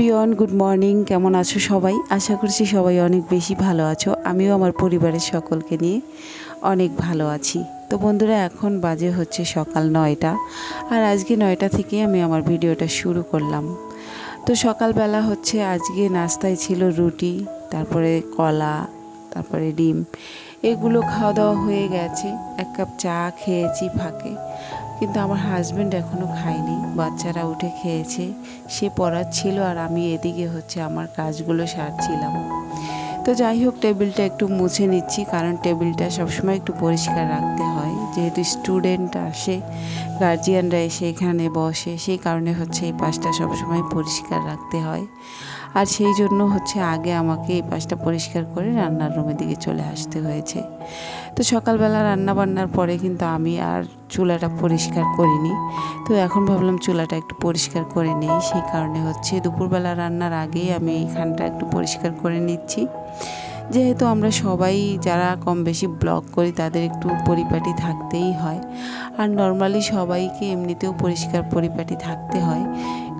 Everyone, good morning. কেমন আছো সবাই? আশা করছি সবাই অনেক বেশি ভালো আছো। আমিও আমার পরিবারের সকলকে নিয়ে অনেক ভালো আছি। তো বন্ধুরা, এখন বাজে হচ্ছে সকাল নয়টা আর আজকে নয়টা থেকে আমি আমার ভিডিওটা শুরু করলাম। তো সকালবেলা হচ্ছে আজকে নাস্তায় ছিল রুটি, তারপরে কলা, তারপরে ডিম। এগুলো খাওয়া দাওয়া হয়ে গেছে। এক কাপ চা খেয়েছি ফাঁকে। কিন্তু আমার হাজব্যান্ড এখনও খায়নি। বাচ্চারা উঠে খেয়েছে, সে পড়াচ্ছিল আর আমি এদিকে হচ্ছে আমার কাজগুলো সারছিলাম। তো যাই হোক টেবিলটা একটু মুছে নিচ্ছি, কারণ টেবিলটা সবসময় একটু পরিষ্কার রাখতে হয়। যেহেতু স্টুডেন্ট আসে গার্জিয়ানরা এসে এখানে বসে, সেই কারণে হচ্ছে এই পাশটা সবসময় পরিষ্কার রাখতে হয়। আর সেই জন্য হচ্ছে আগে আমাকে এই পাশটা পরিষ্কার করে রান্নার রুমের দিকে চলে আসতে হয়েছে। তো সকালবেলা রান্না বান্নার পরে কিন্তু আমি আর চুলাটা পরিষ্কার করিনি। তো এখন ভাবলাম চুলাটা একটু পরিষ্কার করে নিই, সেই কারণে হচ্ছে দুপুরবেলা রান্নার আগেই আমি এইখানটা একটু পরিষ্কার করে নিচ্ছি। যেহেতু আমরা সবাই যারা কম বেশি ব্লগ করি, তাদের একটু পরিপাটি থাকতেই হয়। আর নর্মালি সবাইকে এমনিতেও পরিষ্কার পরিপাটি থাকতে হয়।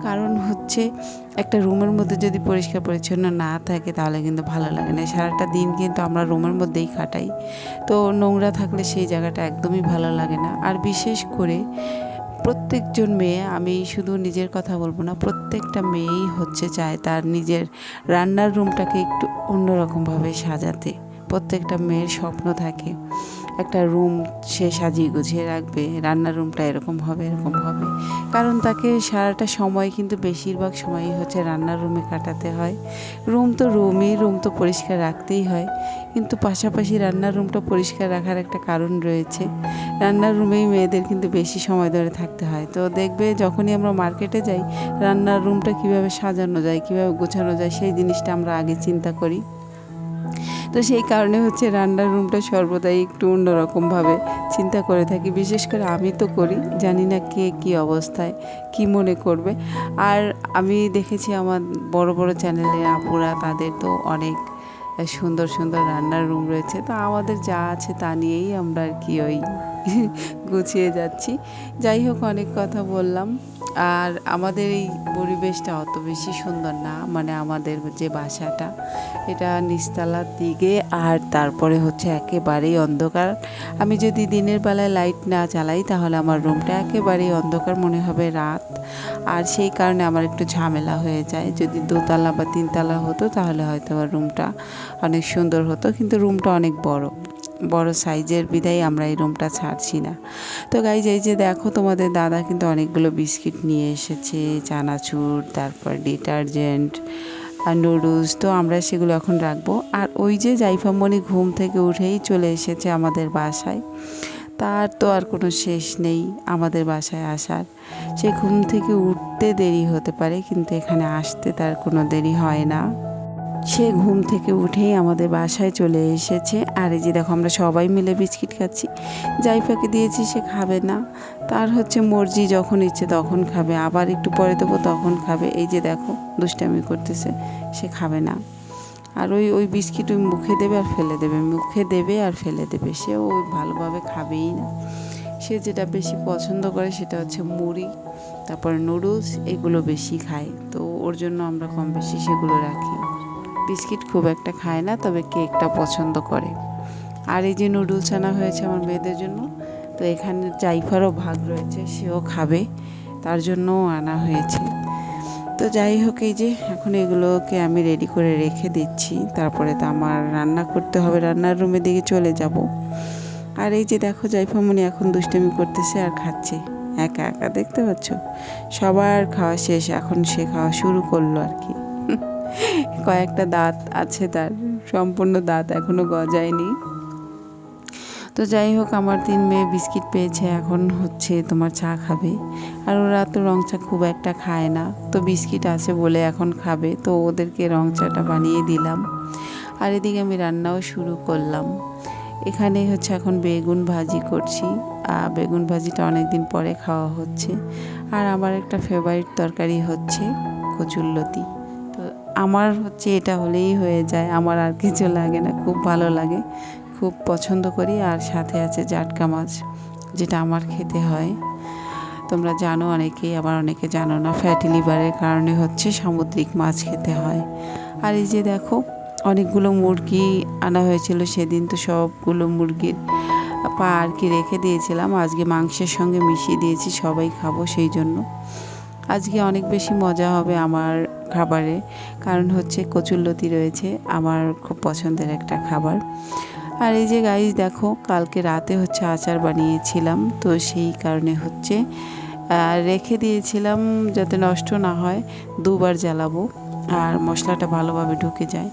কারণ হচ্ছে, একটা রুমের মধ্যে যদি পরিষ্কার পরিচ্ছন্ন না থাকে, তাহলে কিন্তু ভালো লাগে না। সারাটা দিন কিন্তু আমরা রুমের মধ্যেই কাটাই। তো নোংরা থাকলে সেই জায়গাটা একদমই ভালো লাগে না। আর বিশেষ করে প্রত্যেকজন মেয়ে, আমি শুধু নিজের কথা বলব না, প্রত্যেকটা মেয়েই হচ্ছে চায় তার নিজের রান্নার রুমটাকে একটু অন্যরকমভাবে সাজাতে। প্রত্যেকটা মেয়ের স্বপ্ন থাকে। একটা রুম সে সাজিয়ে গুছিয়ে রাখবে, রান্নার রুমটা এরকম হবে এরকম হবে। কারণ তাকে সারাটা সময় কিন্তু বেশিরভাগ সময়ই হচ্ছে রান্নার রুমে কাটাতে হয়। রুম তো রুমই, রুম তো পরিষ্কার রাখতেই হয়। কিন্তু পাশাপাশি রান্নার রুমটা পরিষ্কার রাখার একটা কারণ রয়েছে। রান্নার রুমেই মেয়েদের কিন্তু বেশি সময় ধরে থাকতে হয়। তো দেখবে যখনই আমরা মার্কেটে যাই, রান্নার রুমটা কীভাবে সাজানো যায়, কীভাবে গোছানো যায়, সেই জিনিসটা আমরা আগে চিন্তা করি। তো সেই কারণে হচ্ছে রান্নার রুমটা সর্বদাই একটু অন্যরকমভাবে চিন্তা করে থাকি। বিশেষ করে আমি তো করি, জানি না কে কী অবস্থায়, কি মনে করবে। আর আমি দেখেছি আমার বড় বড় চ্যানেলে আপুরা তাদের তো অনেক সুন্দর সুন্দর রান্নার রুম রয়েছে। তো আমাদের যা আছে তা নিয়েই আমরা আর কি ওই গুছিয়ে যাচ্ছি। যাই হোক, অনেক কথা বললাম। আর আমাদের এই পরিবেশটা অত বেশি সুন্দর না মানে আমাদের যে বাসাটা, এটা নিচতলার দিকে আর তারপরে হচ্ছে একেবারেই অন্ধকার। আমি যদি দিনের বেলায় লাইট না চালাই তাহলে আমার রুমটা একেবারেই অন্ধকার, মনে হবে রাত। আর সেই কারণে আমার একটু ঝামেলা হয়ে যায়। যদি দোতলা বা তিনতলা হতো, তাহলে হয়তো আমার রুমটা অনেক সুন্দর হতো, কিন্তু রুমটা অনেক বড়। বড় সাইজের বিদায় আমরা এই রুমটা ছাড়ছি না। তো গাইজ এই যে দেখো তোমাদের দাদা কিন্তু অনেকগুলো বিস্কিট নিয়ে এসেছে, চানাচুর, তারপর ডিটারজেন্ট, আর নুডলস তো আমরা সেগুলো এখন রাখব। আর ওই যে জাইফামণি ঘুম থেকে উঠেই চলে এসেছে আমাদের বাসায়। তার তো আর কোনো শেষ নেই আমাদের বাসায় আসার। সে ঘুম থেকে উঠতে দেরি হতে পারে, কিন্তু এখানে আসতে তার কোনো দেরি হয় না। সে ঘুম থেকে উঠেই আমাদের বাসায় চলে এসেছে। আর এই যে দেখো, আমরা সবাই মিলে বিস্কিট খাচ্ছি। যাই জাইফাকে দিয়েছি, সে খাবে না। তার হচ্ছে মর্জি, যখন ইচ্ছে তখন খাবে। আবার একটু পরে দেবো, তখন খাবে। এই যে দেখো, দুষ্টামি করতেছে, সে খাবে না। আর ওই ওই বিস্কিট ওই মুখে দেবে আর ফেলে দেবে। মুখে দেবে আর ফেলে দেবে। সে ওই ভালোভাবে খাবেই না। সে যেটা বেশি পছন্দ করে সেটা হচ্ছে মুড়ি, তারপর নুডলস, এগুলো বেশি খায়। তো ওর জন্য আমরা কম বেশি সেগুলো রাখি। বিস্কিট খুব একটা খায় না, তবে কেকটা পছন্দ করে। আর এই যে নুডলস আনা হয়েছে আমার মেয়েদের জন্য, তো এখানে জাইফারও ভাগ রয়েছে, সেও খাবে, তার জন্যও আনা হয়েছে। তো যাই হোক, এই যে এখন এগুলোকে আমি রেডি করে রেখে দিচ্ছি, তারপরে তো আমার রান্না করতে হবে, রান্নার রুমের দিকে চলে যাব। আর এই যে দেখো, জাইফামণি এখন দুষ্টমি করতেছে আর খাচ্ছে, একা একা, দেখতে পাচ্ছ? সবার খাওয়া শেষ, এখন সে খাওয়া শুরু করল আর কি। কয়েকটা দাঁত আছে তার, সম্পূর্ণ দাঁত এখনও গজায়নি। তো যাই হোক, আমার তিন মেয়ে বিস্কিট পেয়েছে, এখন হচ্ছে তোমার চা খাবে। আর ওরা তো রং চা খুব একটা খায় না, তো বিস্কিট আছে বলে এখন খাবে, তো ওদেরকে রং চাটা বানিয়ে দিলাম। আর এদিকে আমি রান্নাও শুরু করলাম। এখানে হচ্ছে এখন বেগুন ভাজি করছি, আর বেগুন ভাজিটা অনেক দিন পরে খাওয়া হচ্ছে। আর আমার একটা ফেভারিট তরকারি হচ্ছে কচুরলতি। তো আমার হচ্ছে এটা হলেই হয়ে যায়। আমার আর কিছু লাগে না, খুব ভালো লাগে। খুব পছন্দ করি আর সাথে আছে জাটকা মাছ, যেটা আমার খেতে হয়। তোমরা জানো অনেকেই, আবার অনেকে জানো না ফ্যাটি লিভারের কারণে হচ্ছে সামুদ্রিক মাছ খেতে হয়। আর এই যে দেখো, অনেকগুলো মুরগি আনা হয়েছিল সেদিন, তো সবগুলো মুরগির পা আর কি রেখে দিয়েছিলাম। আজকে মাংসের সঙ্গে মিশিয়ে দিয়েছি, সবাই খাব সেই জন্য। আজকে অনেক বেশি মজা হবে আমার খাবারে। কারণ হচ্ছে কচুরলতি রয়েছে, আমার খুব পছন্দের একটা খাবার। আর এই যে গাইজ দেখো, কালকে রাতে হচ্ছে আচার বানিয়েছিলাম, তো সেই কারণে হচ্ছে রেখে দিয়েছিলাম যাতে নষ্ট না হয়, দুবার জ্বালাবো, আর মশলাটা ভালোভাবে ঢুকে যায়,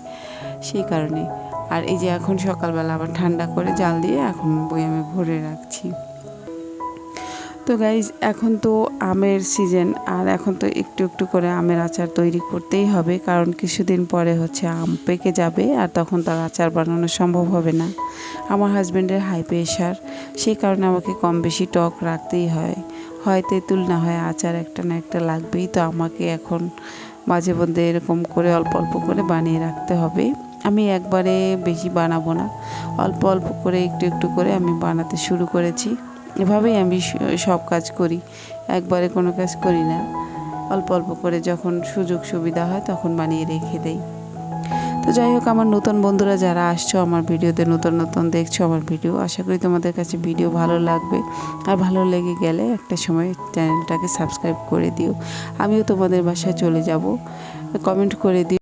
সেই কারণে। আর এই যে এখন সকালবেলা আবার ঠান্ডা করে জাল দিয়ে এখন বই আমি ভরে রাখছি। তো গাইজ এখন তো আমের সিজন আর এখন তো একটু একটু করে আমের আচার তৈরি করতেই হবে, কারণ কিছুদিন পরে হচ্ছে আম পেকে যাবে, আর তখন তার আচার বানানো সম্ভব হবে না। আমার হাজব্যান্ডের হাই প্রেশার সেই কারণে আমাকে কম বেশি টক রাখতেই হয়। হয় তেঁতুল, না হয় আচার একটা না একটা লাগবেই, তো আমাকে এখন মাঝে মধ্যে এরকম করে অল্প অল্প করে বানিয়ে রাখতে হবে। আমি একবারে বেশি বানাবো না, অল্প অল্প করে একটু একটু করে আমি বানাতে শুরু করেছি। এভাবেই আমি সব কাজ করি। একবারে কোনো কাজ করি না। অল্প অল্প করে যখন সুযোগ সুবিধা হয় তখন বানিয়ে রেখে দেই। তো যাই হোক, আমার নতুন বন্ধুরা যারা আসছো, আমার ভিডিওতে নতুন নতুন দেখছ আমার ভিডিও, আশা করি তোমাদের কাছে ভিডিও ভালো লাগবে। আর ভালো লেগে গেলে একটা সময় চ্যানেলটাকে সাবস্ক্রাইব করে দিও। আমিও তোমাদের বাসায় চলে যাব। কমেন্ট করে দিও।